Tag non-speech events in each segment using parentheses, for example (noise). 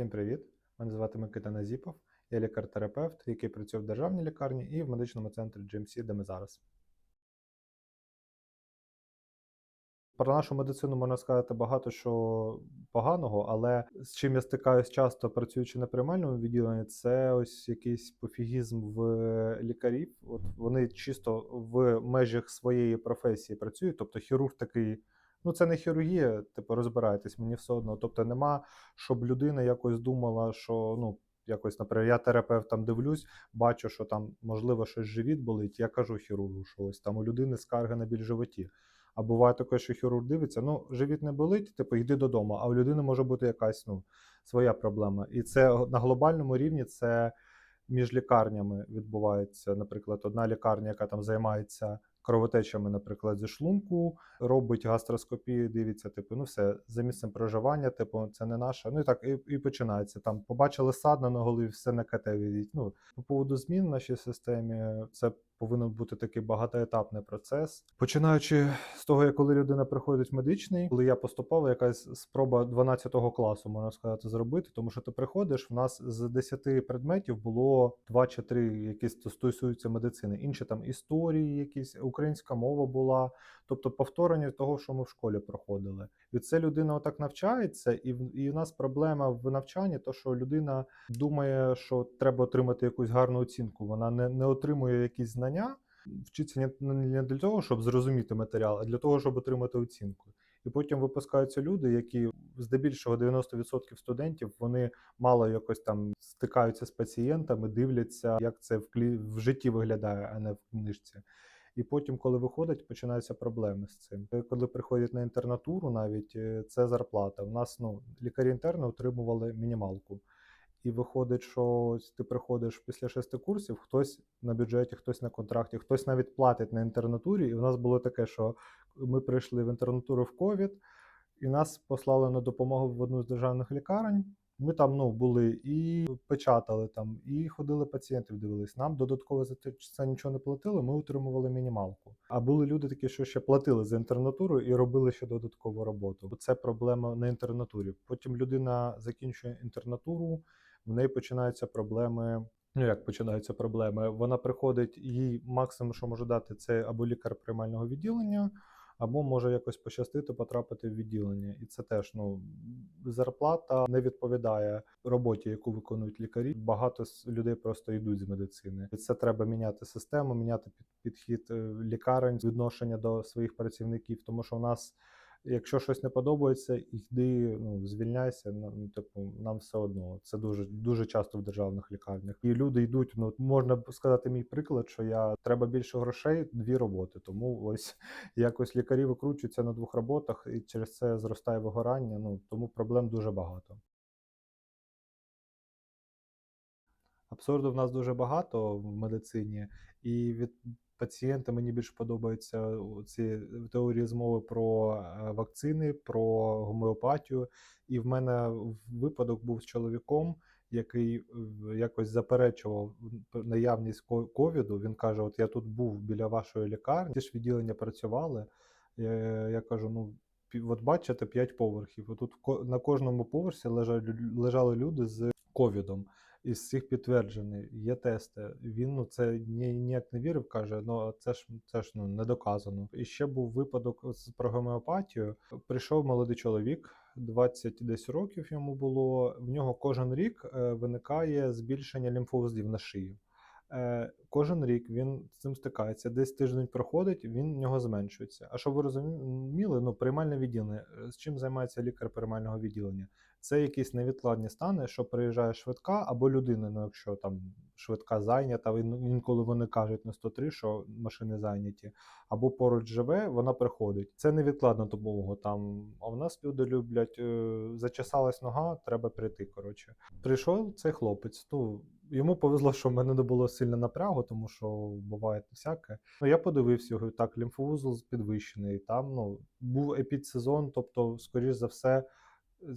Всім привіт! Мене звати Микита Назіпов. Я лікар-терапевт, який працює в державній лікарні і в медичному центрі GMC, де ми зараз. Про нашу медицину можна сказати багато що поганого, але з чим я стикаюсь часто працюючи на приймальному відділенні, це ось якийсь пофігізм в лікарів. От вони чисто в межах своєї професії працюють. Тобто хірург такий, ну це не хірургія, типу розбирайтесь, мені все одно. Тобто нема, щоб людина якось думала, що ну. Якось, наприклад, я терапевт там дивлюсь, бачу, що там можливо щось живіт болить. Я кажу хірургу, що ось там у людини скарга на біль животі. А буває таке, що хірург дивиться, ну, живіт не болить, типу, йди додому, а у людини може бути якась ну, своя проблема. І це на глобальному рівні це між лікарнями відбувається. Наприклад, одна лікарня, яка там займається кровотечами, наприклад, зі шлунку, робить гастроскопію, дивиться, типу, ну все, за місцем проживання, типу, це не наше. Ну і так, і, і починається. Там побачили садна на голові, все на КТ відіть. Ну, по поводу змін в нашій системі, це повинен бути такий багатоетапний процес. Починаючи з того, як коли людина приходить в медичний, коли я поступав, якась спроба 12 класу, можна сказати, зробити, тому що ти приходиш, в нас з 10 предметів було 2 чи 3, які стосуються медицини. Інші там історії, якісь українська мова була, тобто повторення того, що ми в школі проходили. І це людина отак навчається, і і в нас проблема в навчанні, то що людина думає, що треба отримати якусь гарну оцінку. Вона не, не отримує якісь знання, вчиться не, не для того, щоб зрозуміти матеріал, а для того, щоб отримати оцінку. І потім випускаються люди, які здебільшого 90% студентів вони мало якось там стикаються з пацієнтами, дивляться, як це в клі... в житті виглядає, а не в книжці. І потім, коли виходять, починаються проблеми з цим. Коли приходять на інтернатуру, навіть е, це зарплата. У нас ну лікарі інтерни отримували мінімалку. І виходить, що ти приходиш після шести курсів, хтось на бюджеті, хтось на контракті, хтось навіть платить на інтернатурі. І в нас було таке, що ми прийшли в інтернатуру в ковід, і нас послали на допомогу в одну з державних лікарень. Ми там ну, були і печатали там, і ходили пацієнтів, дивились. Нам додатково за це нічого не платили, ми отримували мінімалку. А були люди такі, що ще платили за інтернатуру і робили ще додаткову роботу. Це проблема на інтернатурі. Потім людина закінчує інтернатуру, в неї починаються проблеми. Ну, як починаються проблеми? Вона приходить, їй максимум, що може дати, це або лікар приймального відділення, або може якось пощастити потрапити в відділення. І це теж ну зарплата не відповідає роботі, яку виконують лікарі. Багато людей просто йдуть з медицини. І це треба міняти систему, міняти під- підхід е, лікарень, відношення до своїх працівників, тому що у нас. Якщо щось не подобається, йди, ну звільняйся. Ну, типу, нам все одно. Це дуже дуже часто в державних лікарнях. І люди йдуть. Ну можна сказати, мій приклад, що я треба більше грошей, дві роботи. Тому ось (laughs) якось лікарі викручуються на двох роботах, і через це зростає вигорання. Ну тому проблем дуже багато. Абсурду в нас дуже багато в медицині, і від пацієнта мені більше подобаються ці теорії змови про е, вакцини, про гомеопатію. І в мене випадок був з чоловіком, який е, якось заперечував наявність ко- ковіду. Він каже: От я тут був біля вашої лікарні, ті ж відділення працювали. Я, я кажу, ну. От бачите, 5 поверхів. Отут ко- на кожному поверсі лежали люди з ковідом. Із всіх підтверджений, є тести. Він ну це ні, ніяк не вірив, каже: ну це ж це ж ну не доказано. І ще був випадок з про гомеопатію. Прийшов молодий чоловік, 20 десь років йому було. В нього кожен рік е, виникає збільшення лімфоузлів на шиї. Е, кожен рік він з цим стикається. Десь тиждень проходить, він в нього зменшується. А щоб ви розуміли, ну приймальне відділення. е, З чим займається лікар приймального відділення? Це якісь невідкладні стани, що приїжджає швидка або людина, ну якщо там швидка зайнята, інколи вони кажуть на 103, що машини зайняті, або поруч живе, вона приходить. Це невідкладна допомога. Там а в нас люди люблять, е, зачесалась нога, треба прийти. Коротше, прийшов цей хлопець. Ну йому повезло, що в мене не було сильно напрягу, тому що буває всяке. Ну я подивився його так, лімфоузол підвищений. Там ну був епідсезон, тобто, скоріш за все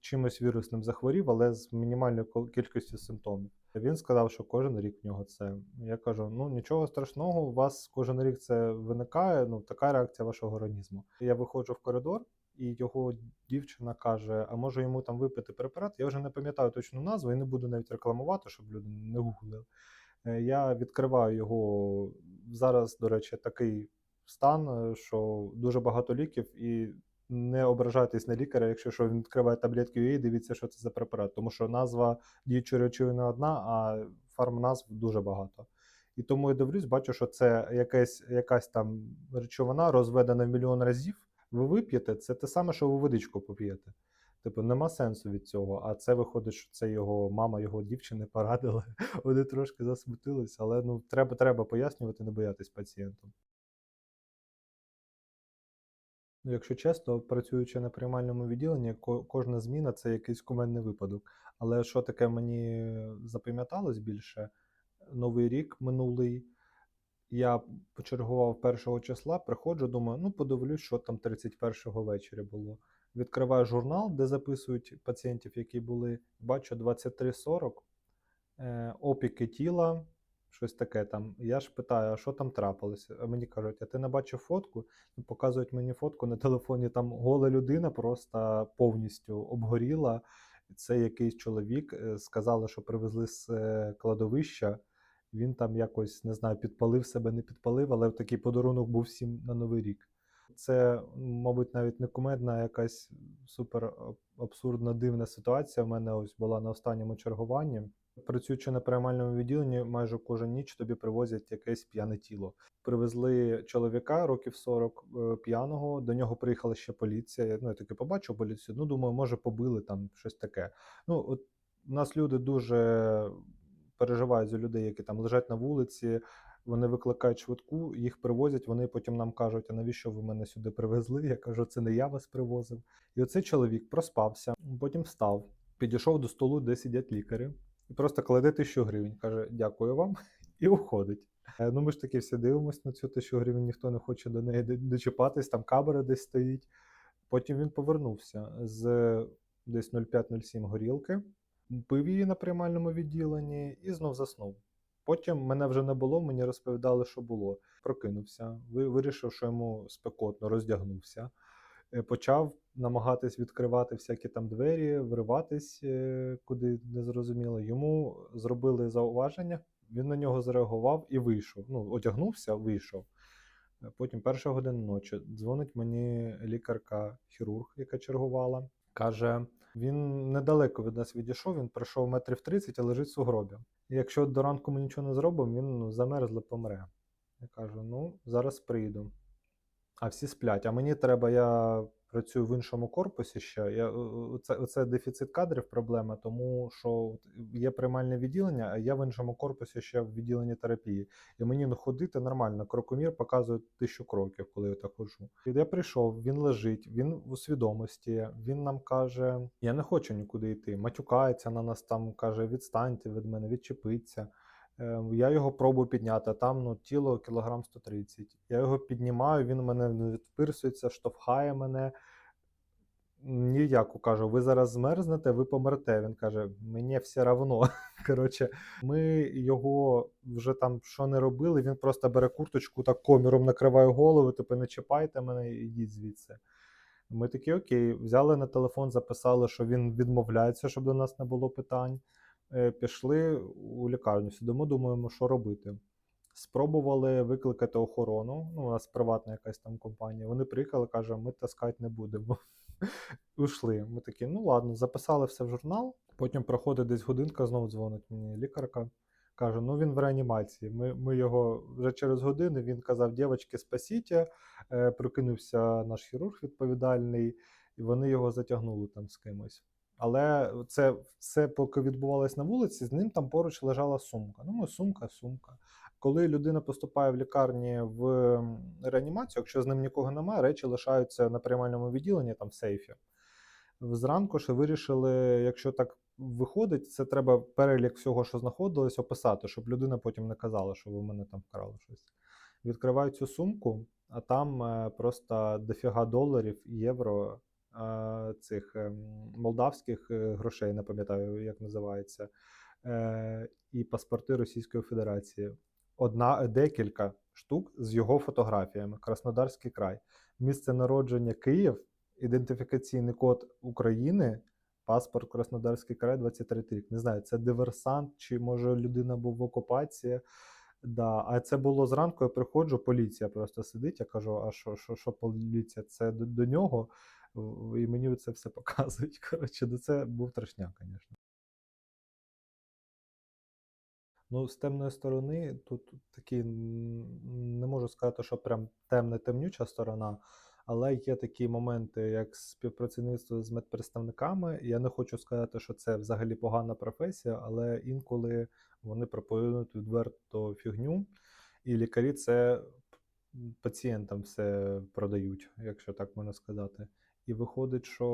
чимось вірусним захворів, але з мінімальною кількістю симптомів. Він сказав, що кожен рік в нього це. Я кажу: ну нічого страшного, у вас кожен рік це виникає. Ну така реакція вашого організму. Я виходжу в коридор, і його дівчина каже: а може йому там випити препарат? Я вже не пам'ятаю точну назву і не буду навіть рекламувати, щоб люди не гуглили. Е, Я відкриваю його зараз, до речі, такий стан, е, що дуже багато ліків, і не ображайтесь на лікаря, якщо що він відкриває таблетки і дивіться, що це за препарат, тому що назва діючої речовини одна, а фармназв дуже багато. І тому я дивлюсь, бачу, що це якась, якась там речовина розведена в мільйон разів. Ви вип'єте, це те саме, що ви водичку поп'єте. Типу, нема сенсу від цього. А це виходить, що це його мама, його дівчини порадили. (laughs) Вони трошки засмутились, але ну треба, треба пояснювати, не боятись пацієнтам. Ну, якщо чесно, працюючи на приймальному відділенні, кожна зміна це якийсь кумедний випадок. Але що таке мені запам'яталось більше? Новий рік минулий. Я почергував першого числа, приходжу, думаю, ну подивлюсь, що там 31-го ввечері було. Відкриваю журнал, де записують пацієнтів, які були. Бачу 23.40, е, опіки тіла, щось таке там. Я ж питаю, а що там трапилося? А мені кажуть, а ти не бачив фотку? Ну, Показують мені фотку на телефоні, там гола людина просто повністю обгоріла. Це якийсь чоловік. е, Сказали, що привезли з е, кладовища. Він там якось не знаю, підпалив себе, не підпалив, але такий подарунок був всім на Новий рік. Це, мабуть, навіть не кумедна, а якась супер абсурдна дивна ситуація. У мене ось була на останньому чергуванні. Працюючи на приймальному відділенні, майже кожен ніч тобі привозять якесь п'яне тіло. Привезли чоловіка років 40 е, п'яного. До нього приїхала ще поліція. Ну, я таки побачив поліцію. Ну, думаю, може, побили там щось таке. Ну, от у нас люди дуже переживають за людей, які там лежать на вулиці. Вони викликають швидку, їх привозять. Вони потім нам кажуть, а навіщо ви мене сюди привезли? Я кажу, це не я вас привозив. І оцей чоловік проспався, потім встав, підійшов до столу, де сидять лікарі, і просто кладе тисячу гривень. каже: Дякую вам, (laughs) і уходить. Е, Ну, ми ж таки всі дивимося на цю тисячу гривень, ніхто не хоче до неї дочіпатись, там камера десь стоїть. Потім він повернувся з десь 05-07 горілки, пив її на приймальному відділенні і знов заснув. Потім мене вже не було, мені розповідали, що було. Прокинувся, вирішив, що йому спекотно, роздягнувся. Е, Почав намагатись відкривати всякі там двері, вриватись е, куди не зрозуміло. Йому зробили зауваження, він на нього зреагував і вийшов. Ну, одягнувся, вийшов. Е, Потім перша година ночі дзвонить мені лікарка-хірург, яка чергувала. Каже: він недалеко від нас відійшов, він пройшов метрів 30, а лежить в сугробі. І якщо до ранку ми нічого не зробимо, він ну, замерзле помре. Я кажу: ну, зараз прийду. А всі сплять. А мені треба, я працюю в іншому корпусі ще. Я, е, це, це дефіцит кадрів проблема, тому що є приймальне відділення, а я в іншому корпусі ще в відділенні терапії. І мені ну, ходити нормально. Крокомір показує тисячу кроків, коли я так ходжу. Я прийшов, він лежить, він у свідомості. Він нам каже: Я не хочу нікуди йти. Матюкається на нас там, каже: відстаньте від мене, відчепиться. Е, Я його пробую підняти, а там ну, тіло кілограм 130. Я його піднімаю, він мене відпирсується, штовхає мене. Ніяку кажу, ви зараз змерзнете, ви помрете. Він каже, мені все равно. (laughs) Коротше, ми його вже там що не робили, він просто бере курточку, так коміром накриває голову, типу не чіпайте мене, ідіть звідси. Ми такі окей, взяли на телефон, записали, що він відмовляється, щоб до нас не було питань. Е, Пішли у лікарню, сидимо, думаємо, що робити. Спробували викликати охорону. Ну, у нас приватна якась там компанія. Вони приїхали, каже, ми таскати не будемо. (laughs) Ушли. Ми такі, ну ладно, записали все в журнал. Потім проходить десь годинка, знову дзвонить мені лікарка. Каже, ну він в реанімації. Ми, ми його вже через годину він казав, дівчатки, спасіть. Е, прокинувся наш хірург відповідальний, і вони його затягнули там з кимось. Але це все поки відбувалось на вулиці, з ним там поруч лежала сумка. Ну, ми сумка, сумка. Коли людина поступає в лікарні в реанімацію, якщо з ним нікого немає, речі лишаються на приймальному відділенні, там в сейфі. Зранку ще вирішили, якщо так виходить, це треба перелік всього, що знаходилось, описати, щоб людина потім не казала, що ви в мене там вкрали щось. Відкриваю цю сумку, а там е, просто дофіга доларів, і євро, цих ем, молдавських е, грошей, не пам'ятаю, як називається, е, і паспорти Російської Федерації. Одна, декілька штук з його фотографіями. Краснодарський край. Місце народження Київ, ідентифікаційний код України, паспорт Краснодарський край, 23 рік. Не знаю, це диверсант, чи може людина був в окупації. Да. А це було зранку, я приходжу, поліція просто сидить. Я кажу: а що, що, що поліція? Це до, до нього. І мені це все (laughs) показують. Коротше, ну це був трешняк, звісно. Ну, з темної сторони, тут такі не можу сказати, що прям темна темнюча сторона, але є такі моменти, як співпрацівництво з медпредставниками. Я не хочу сказати, що це взагалі погана професія, але інколи вони пропонують відверто фігню, і лікарі це пацієнтам все продають, якщо так можна сказати. І виходить, що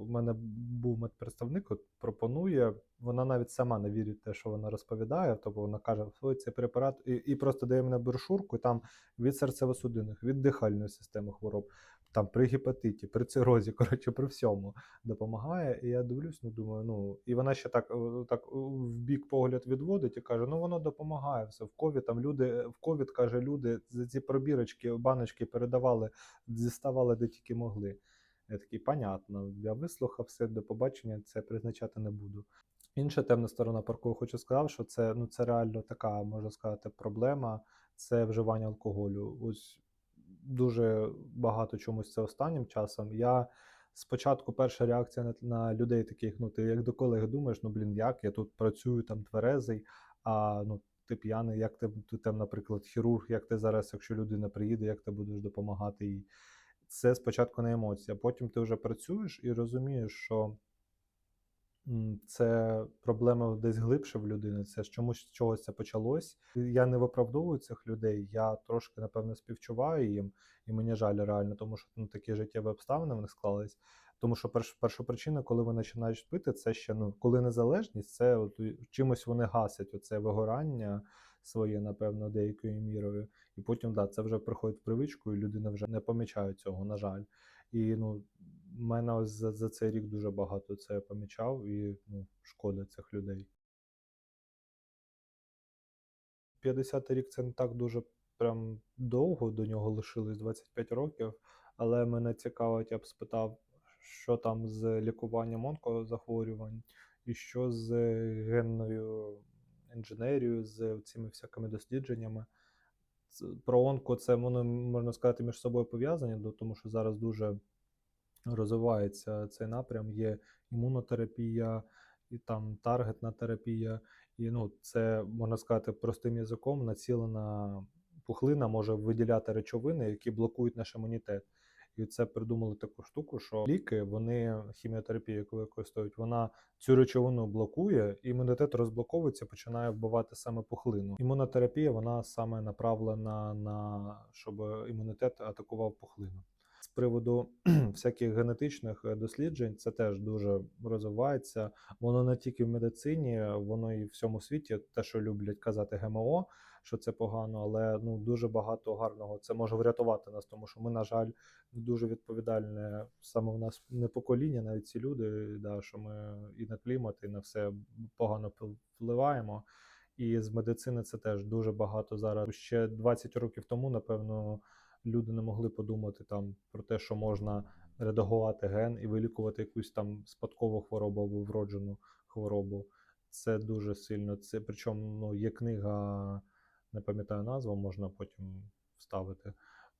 в мене був медпредставник, от пропонує, вона навіть сама не вірить те, що вона розповідає, тобто вона каже, ой, цей препарат, і, і просто дає мене брошурку, і там від серцево-судинних, від дихальної системи хвороб, там при гепатиті, при цирозі, коротше, при всьому допомагає. І я дивлюсь, ну думаю, ну і вона ще так, е, так е, в бік погляд відводить і каже: ну воно допомагає все. В ковід там люди в ковід каже, люди за ці пробірочки, баночки передавали, діставали де тільки могли. Я такий, понятно, я вислухав все, до побачення, це призначати не буду. Інша темна сторона, про яку хочу сказав, що це, ну, це реально така, можна сказати, проблема це вживання алкоголю. Ось дуже багато чомусь це останнім часом. Я спочатку перша реакція на, на людей таких, ну ти як до колег думаєш, ну блін, як я тут працюю там тверезий, а ну ти п'яний, як ти, ти там, наприклад, хірург, як ти зараз, якщо людина приїде, як ти будеш допомагати їй. Це спочатку не емоція, потім ти вже працюєш і розумієш, що це проблема десь глибше в людини, це з чомусь з чогось це почалось. Я не виправдовую цих людей, я трошки, напевно, співчуваю їм, і мені жаль реально, тому що ну, такі життєві обставини в них склались. Тому що перш, перша причина, коли вони починають пити, це ще ну, коли незалежність, це от, чимось вони гасять оце вигорання своє, напевно, деякою мірою. І потім, да, це вже приходить в привичку, і людина вже не помічає цього, на жаль. І ну, в мене ось за, за цей рік дуже багато це помічав, і ну, шкода цих людей. 50 рік це не так дуже прям довго, до нього лишилось 25 років, але мене цікавить, я б спитав, що там з лікуванням онкозахворювань, і що з генною інженерією, з цими всякими дослідженнями. Про онко це воно можна сказати між собою пов'язані, тому що зараз дуже розвивається цей напрям. Є імунотерапія, і там таргетна терапія. І ну, це можна сказати простим язиком, націлена пухлина може виділяти речовини, які блокують наш імунітет. І це придумали таку штуку, що ліки, вони хіміотерапія, яку використовують, вона цю речовину блокує, імунітет розблоковується, починає вбивати саме пухлину. Імунотерапія вона саме направлена на щоб імунітет атакував пухлину. З приводу (clears throat) всяких генетичних досліджень, це теж дуже розвивається. Воно не тільки в медицині, воно і в всьому світі, те, що люблять казати ГМО, що це погано, але ну дуже багато гарного це може врятувати нас, тому що ми, на жаль, дуже відповідальне саме в нас не покоління, навіть ці люди, да, що ми і на клімат, і на все погано впливаємо. І з медицини це теж дуже багато зараз. Ще 20 років тому, напевно, люди не могли подумати там про те, що можна редагувати ген і вилікувати якусь там спадкову хворобу або вроджену хворобу. Це дуже сильно. Це причому ну, є книга, не пам'ятаю назву, можна потім вставити.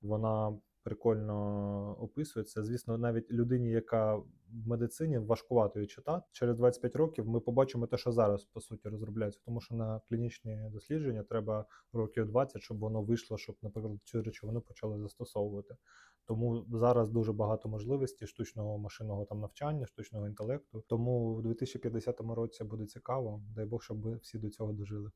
Вона прикольно описується. Звісно, навіть людині, яка в медицині важкувато її читати. Через 25 років ми побачимо те, що зараз по суті розробляється, тому що на клінічні дослідження треба років 20, щоб воно вийшло, щоб, наприклад, цю речовину почали застосовувати. Тому зараз дуже багато можливостей штучного машинного там навчання, штучного інтелекту. Тому в 2050 році буде цікаво. Дай Бог, щоб ми всі до цього дожили.